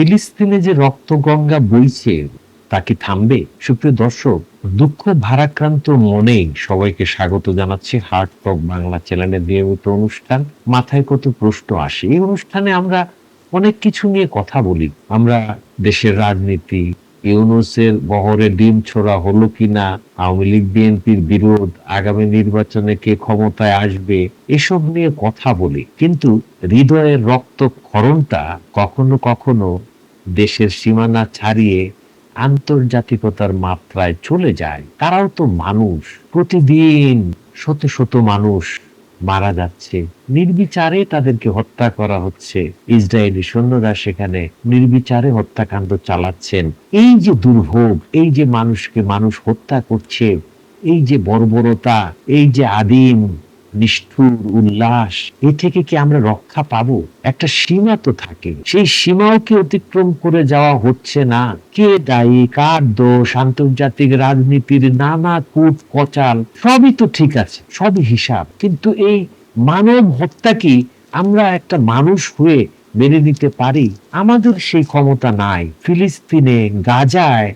ফিলিস্তিনে যে রক্তগঙ্গা বইছে, তা কি থামবে? সুপ্রিয় দর্শক, দুঃখ ভারাক্রান্ত মনে সবাইকে স্বাগত জানাচ্ছি হার্ট টক বাংলা চ্যানেলের নিয়মিত অনুষ্ঠান। মাথায় কত প্রশ্ন আসে। এই অনুষ্ঠানে আমরা অনেক কিছু নিয়ে কথা বলি। আমরা দেশের রাজনীতি, ইউনুসের বহরে ডিম ছোড়া হলো কিনা, আওয়ামী লীগ, বিএনপির বিরোধ, আগামী নির্বাচনে কে ক্ষমতায় আসবে, এসব নিয়ে কথা বলি। কিন্তু হৃদয়ের রক্ত ক্ষরণটা কখনো কখনো দেশের সীমানা ছাড়িয়ে আন্তর্জাতিকতার মাত্রায় চলে যায়। তারাও তো মানুষ। প্রতিদিন শত শত মানুষ মারা যাচ্ছে। নির্বিচারে তাদেরকে হত্যা করা হচ্ছে। ইসরায়েলি সৈন্যরা সেখানে নির্বিচারে হত্যাকাণ্ড চালাচ্ছেন। এই যে দুর্ভোগ, এই যে মানুষকে মানুষ হত্যা করছে, এই যে বর্বরতা, এই যে আদিম নিষ্ঠুর উল্লাস, এ থেকে কি আমরা রক্ষা পাবো? একটা সীমা তো থাকে। সেই সীমাও কি অতিক্রম করে যাওয়া হচ্ছে না? কে দায়ী? কার দোষ? আন্তর্জাতিক রাজনীতির নানা কূট কচাল সবই তো ঠিক আছে, সবই হিসাব। কিন্তু এই মানব হত্যা কি আমরা একটা মানুষ হয়ে মেনে নিতে পারি? আমাদের সেই ক্ষমতা নাই। ফিলিস্তিনে, গাজায়,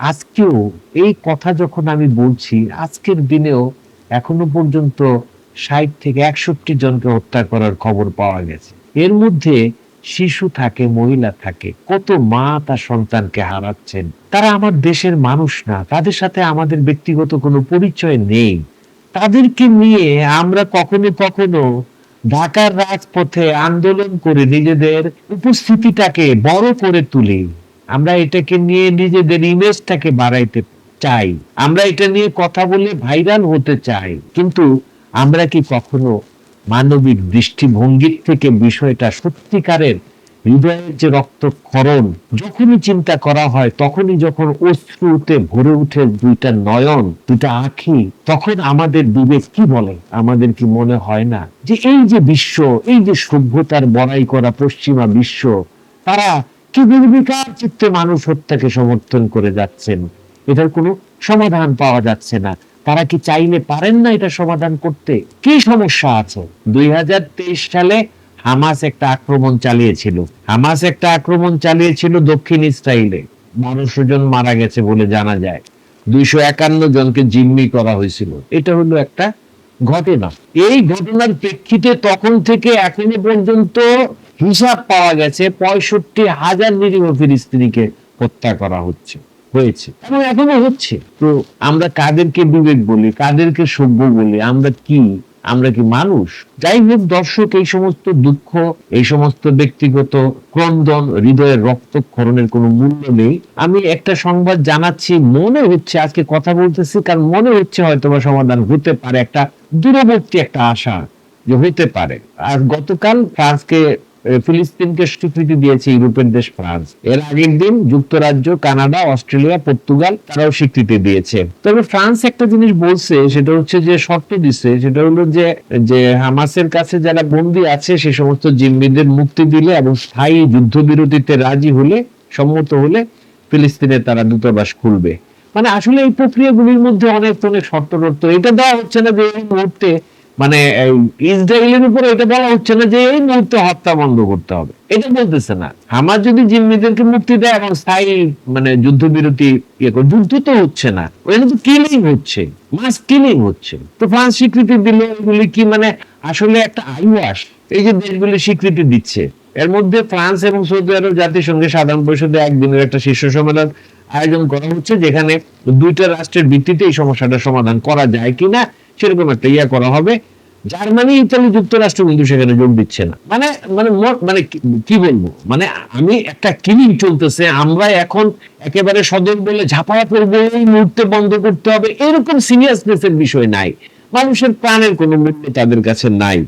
আজকেও এই কথা যখন আমি বলছি, আজকের দিনেও এখনও পর্যন্ত ষাট থেকে একষট্টি জনকে হত্যা করার খবর পাওয়া গেছে। এর মধ্যে শিশু থাকে, মহিলা থাকে, কত মা তার সন্তানকে হারাচ্ছেন? তারা আমার দেশের মানুষ না, তাদের সাথে আমাদের ব্যক্তিগত কোনো পরিচয় নেই। তাদেরকে নিয়ে আমরা কখনো কখনো ঢাকার রাজপথে আন্দোলন করে নিজেদের উপস্থিতিটাকে বড় করে তুলি। আমরা এটাকে নিয়ে নিজেদের ইমেজটাকে বাড়াইতে চাই। আমরা এটা নিয়ে কথা বলে ভাইরাল হতে চাই। কিন্তু আমরা কি কখনো মানবিক দৃষ্টিভঙ্গির থেকে বিষয়টা সত্যিকারের হৃদয়ের যে রক্তক্ষরণ, যখনই চিন্তা করা হয়, তখনই যখন অশ্রুতে ভরে উঠে দুইটা নয়ন, দুইটা আখি, তখন আমাদের বিবেক কি বলে? আমাদের কি মনে হয় না? যে এই যে বিশ্ব, এই যে সভ্যতার বড়াই করা পশ্চিমা বিশ্ব, তারা কি নির্বিকার চিত্তে মানুষ হত্যাকে সমর্থন করে যাচ্ছেন? এটার কোনো সমাধান পাওয়া যাচ্ছে না। তারা কি চাইলে পারেন না এটা সমাধান করতে? কি সমস্যা আছে? দুই সালে হামাস একটা আক্রমণ চালিয়েছিল। হামাস একটা আক্রমণ চালিয়েছিল দক্ষিণ ইসরায়েলে বারোশো জন মারা গেছে বলে জানা যায়। দুইশো একান্ন জনকে জিম্মি করা হয়েছিল। এটা হলো একটা ঘটনা। এই ঘটনার প্রেক্ষিতে তখন থেকে এখনও পর্যন্ত হিসাব পাওয়া গেছে পঁয়ষট্টি হাজার নিরীহ ফিলিস্তিনিকে হত্যা করা হচ্ছে। হয়েছে। এবং এখনও হচ্ছে। তো আমরা কাদেরকে বিবেক বলি কাদেরকে সভ্য বলি আমরা কি? আমরা কি মানুষ? যাই হোক দর্শক এই সমস্ত দুঃখ এই সমস্ত ব্যক্তিগত ক্রন্দন হৃদয়ের রক্তক্ষরণের কোনো মূল্য নেই। আমি একটা সংবাদ জানাচ্ছি মনে হচ্ছে আজকে কথা বলতেছি কারণ মনে হচ্ছে হয়তো বা সমাধান হতে পারে একটা দূরবর্তী একটা আশা যে হতে পারে। আর গতকাল ফ্রান্সকে ফিলিস্তিনকে স্বীকৃতি দিয়েছে ইউরোপের দেশ ফ্রান্স। এর আগের দিন যুক্তরাজ্য, কানাডা, অস্ট্রেলিয়া, পর্তুগাল, তারাও স্বীকৃতি দিয়েছে। তবে ফ্রান্স একটা জিনিস বলছে, সেটা হচ্ছে যে শর্ত দিছে, সেটা হলো যে যে হামাসের কাছে যারা বন্দী আছে, সে সমস্ত জিম্মিদের মুক্তি দিলে এবং স্থায়ী যুদ্ধবিরতিতে রাজি হলে, সম্মত হলে ফিলিস্তিনে তারা দূতাবাস খুলবে। মানে আসলে এই প্রক্রিয়াগুলির মধ্যে অনেক অনেক শর্ত টর্ত এটা দেওয়া হচ্ছে না যে এই মুহূর্তে মানে ইসরায়েলের উপরে এটা বলা হচ্ছে না যে এই মুহূর্তে হত্যা বন্ধ করতে হবে। এটা বলতেছে না। আমার যদি জিম্মিদেরকে মুক্তি দেয় এবং স্থায়ী মানে যুদ্ধবিরতি ইয়ে করে, যুদ্ধ তো হচ্ছে না। ওখানে তো কিলিং হচ্ছে। মাস কিলিং হচ্ছে। তো ফ্রান্স স্বীকৃতি দিলে এগুলি কি মানে আসলে একটা আইওয়াস এই যে দেশগুলি স্বীকৃতি দিচ্ছে। এর মধ্যে ফ্রান্স এবং সৌদি আরব জাতিসংঘে সাধারণ পরিষদে একদিনের একটা শীর্ষ সম্মেলন আয়োজন করা হচ্ছে, যেখানে দুইটা রাষ্ট্রের ভিত্তিতে এই সমস্যাটা সমাধান করা যায় কিনা, সেরকম একটা ইয়া করা হবে। জার্মানি, ইতালি যুক্তরাষ্ট্র কিন্তু সেখানে যোগ দিচ্ছে না। মানে মানে মানে কি- বলব? মানে আমি একটা কিলিং চলতেছে, আমরা এখন একেবারে সদর বলে ঝাঁপায়া পড়ব, এই মুহূর্তে বন্ধ করতে হবে, এরকম সিরিয়াসনেস এর বিষয় নাই। মানুষের প্রাণের কোনো মূল্য তাদের কাছে নাই।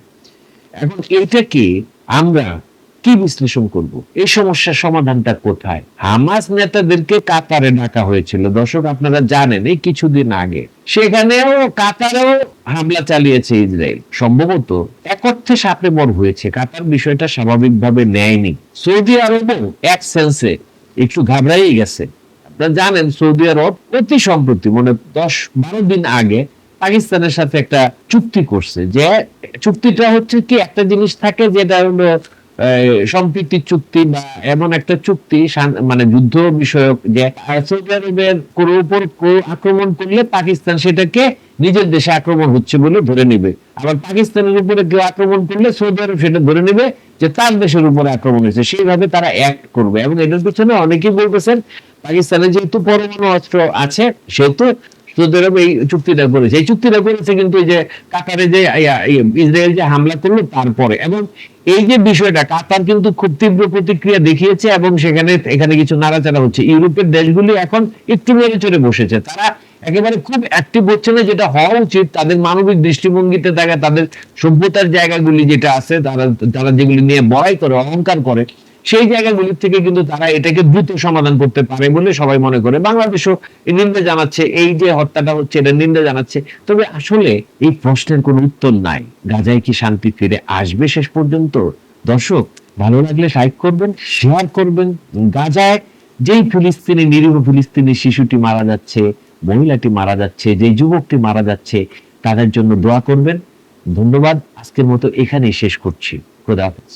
এখন এটাকে আমরা কি বিশ্লেষণ করব? এই সমস্যার সমাধানটা কোথায়? হামাস নেতাদেরকে কাতারে ডাকা হয়েছিল। দর্শক, আপনারা জানেন, এই কিছুদিন আগে সেখানেও কাতারেও হামলা চালিয়েছে ইসরায়েল। সম্ভবত এক অর্থে সাপে বর হয়েছে। কাতার বিষয়টা স্বাভাবিকভাবে নেয়নি। সৌদি আরবও এক সেন্সে একটু ঘাবড়াই গেছে। আপনারা জানেন, সৌদি আরব অতি সম্প্রতি মানে দশ বারো দিন আগে পাকিস্তানের সাথে একটা চুক্তি করছে যে চুক্তিটা হচ্ছে কি, একটা জিনিস থাকে যেটা হলো সম্প্রীতি চুক্তি বা এমন একটা চুক্তি মানে যুদ্ধ বিষয়ক যে সৌদি আরবের কোনো উপর আক্রমণ করলে পাকিস্তান সেটাকে নিজের দেশে আক্রমণ হচ্ছে বলে ধরে নিবে। আবার পাকিস্তানের উপরে কেউ আক্রমণ করলে সৌদি আরব সেটা ধরে নিবে যে তার দেশের উপরে আক্রমণ হয়েছে, সেইভাবে তারা অ্যাক্ট করবে। এবং এটার পিছনে অনেকেই বলতেছেন পাকিস্তানের যেহেতু পরমাণু অস্ত্র আছে, সেহেতু সৌদি আরব এই চুক্তিটা করেছে। এই চুক্তিটা করেছে কিন্তু যে কাতারে যে ইসরায়েল যে হামলা করল তারপরে। এবং এই যে বিষয়টা, কাতার কিন্তু খুব তীব্র প্রতিক্রিয়া দেখিয়েছে এবং সেখানে, এখানে কিছু নাড়াচাড়া হচ্ছে। ইউরোপের দেশগুলি এখন একটু নেড়ে চড়ে বসেছে। তারা একেবারে খুব অ্যাক্টিভ হচ্ছে না, যেটা হওয়া উচিত। তাদের মানবিক দৃষ্টিভঙ্গিতে দেখা, তাদের সভ্যতার জায়গাগুলি যেটা আছে, তারা তারা যেগুলি নিয়ে বড়াই করে, অহংকার করে সেই জায়গাগুলির থেকে কিন্তু তারা এটাকে দ্রুত সমাধান করতে পারে বলে সবাই মনে করে। বাংলাদেশও নিন্দা জানাচ্ছে, এই যে হত্যাটা হচ্ছে এটা নিন্দা জানাচ্ছে। তবে আসলে এই প্রশ্নের কোনো উত্তর নাই। গাজায় কি শান্তি ফিরে আসবে শেষ পর্যন্ত? দর্শক, ভালো লাগলে লাইক করবেন শেয়ার করবেন। গাজায় যেই ফিলিস্তিনি, নিরীহ ফিলিস্তিনি শিশুটি মারা যাচ্ছে, মহিলাটি মারা যাচ্ছে যে যুবকটি মারা যাচ্ছে, তাদের জন্য দোয়া করবেন। ধন্যবাদ। আজকের মতো এখানেই শেষ করছি। খোদা হাফেজ।